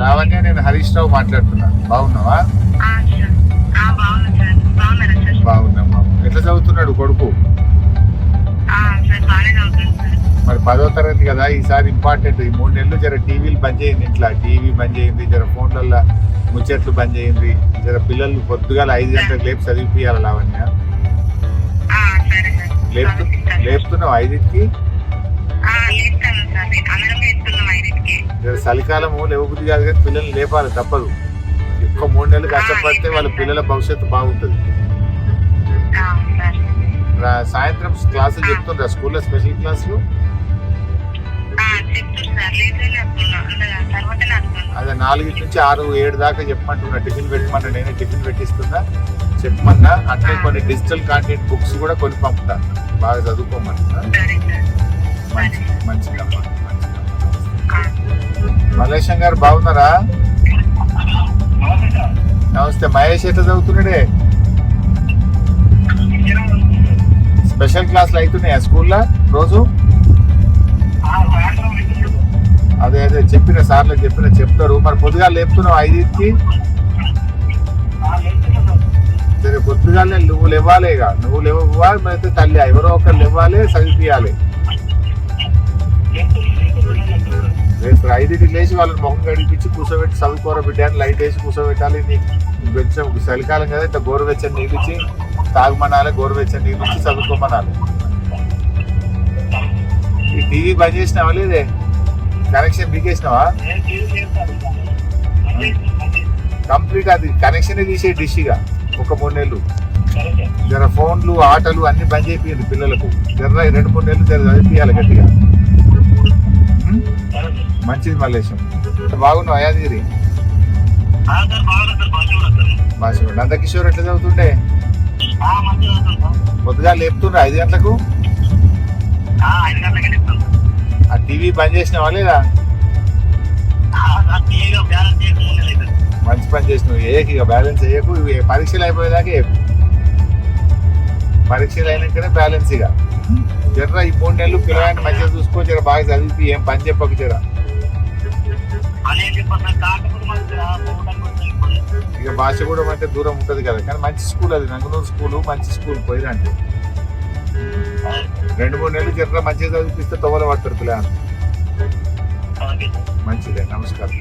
లావణ్య నేను హరీష్ రావు మాట్లాడుతున్నా. బాగున్నావా? బాగున్నా బాగున్నామ్మా ఎట్లా చదువుతున్నాడు కొడుకు? మరి పదో తరగతి కదా ఈసారి ఇంపార్టెంట్. ఈ మూడు నెలలు జర టీవీలు బంద్ చేయండి ఇంట్లో. టీవీ బంద్ చేయండి జర ఫోన్లల్లో ముచ్చట్లు బంద్ చేయండి. జర పిల్లలు పొద్దుగా ఐదు గంటలకు లేపు చదివిపియాలి లావణ్య? చదువుకుంటాను. లేపుతున్నావు ఐదింటికి? చలికాలము లేవబుద్ధి కాదు కానీ పిల్లల్ని లేపాలి తప్పదు. ఎక్కువ మూడు నెలలు కష్టపడితే వాళ్ళ పిల్లల భవిష్యత్తు బాగుంటుంది. సాయంత్రం క్లాసులు చెప్తుండ్రా స్కూల్లో స్పెషల్ క్లాసులు? అదే నాలుగింటి నుంచి ఆరు ఏడు దాకా చెప్పమంటున్నా. టిఫిన్ పెట్టమన్నా నేనే టిఫిన్ పెట్టిస్తున్నా. చెప్పమన్నా. అట్లే కొన్ని డిజిటల్ కాంటెంట్ బుక్స్ కూడా కొన్ని పంపుతా. బాగా చదువుకోమంటున్నా మంచి మంచిదమ్మా. మల్లేశం గారు బాగున్నారా? నమస్తే మహేష్ ఎట్లా చదువుతున్నాడే? స్పెషల్ క్లాసులు అవుతున్నాయా స్కూల్లో రోజు? అదే అదే చెప్పిన సార్లు చెప్పిన చెప్తారు. మరి పొద్దుగా లేపుతున్నావు ఐదింటికి? సరే పొద్దుగానే నువ్వు లేవాలి ఇక. నువ్వు లేవాలి అయితే తల్లి ఎవరో ఒకరు లేవాలి చదివిపియాలి. ఐదింటికి లేచి వాళ్ళని మొహం గడిపించి కూర్చోబెట్టి చదువుకోర పెట్టాను లైట్ వేసి కూర్చోబెట్టాలి. నీకు వెచ్చం చలికాలం కదా ఇంత గోరువెచ్చని నీళ్ళు ఇచ్చి తాగమనాలి గోరువెచ్చని నీళ్ళు ఇచ్చి చదువుకోమనాలి. ఈ టీవీ బంద్ చేసినావా లేదే? కనెక్షన్ బీకేసినావా కంప్లీట్ అది. కనెక్షన్ తీసే డిష్గా ఒక మూడు నెలలు. జర ఫోన్లు ఆటలు అన్ని బంద్ చేయింది పిల్లలకు. జర రెండు మూడు నెలలు జర చదివిపియాలి గట్టిగా. ఉం? మంచిది మల్లేశం బాగున్నావు యాదగిరి? భాష నందకిషోర్ ఎట్లా చదువుతుండే? పొద్దుగా లేపుతుండే ఐదు గంటలకు? ఆ టీవీ బంద్ చేసినావా లేదా? మంచి పని చేసినావు. ఏకి ఇక బ్యాలెన్స్ వేయకు ఇవి పరీక్షలు అయిపోయేదాకా. పరీక్షలు అయినాకనే బ్యాలెన్స్ ఇక. జర్ర ఈ మూడు నెలలు పిల్లగాని మంచిగా చూసుకో జర బాగా చదివి ఏం పని చెప్పకు జర. ఇక భాష కూడా అంటే దూరం ఉంటది కదా కానీ మంచి స్కూల్ అది నంగనూరు స్కూల్ మంచి స్కూల్ పోయిరంటే రెండు మూడు నెలలు జర్ర మంచిగా చదివిపిస్తే తొవల పిల్లగాని మంచిదే నమస్కారం.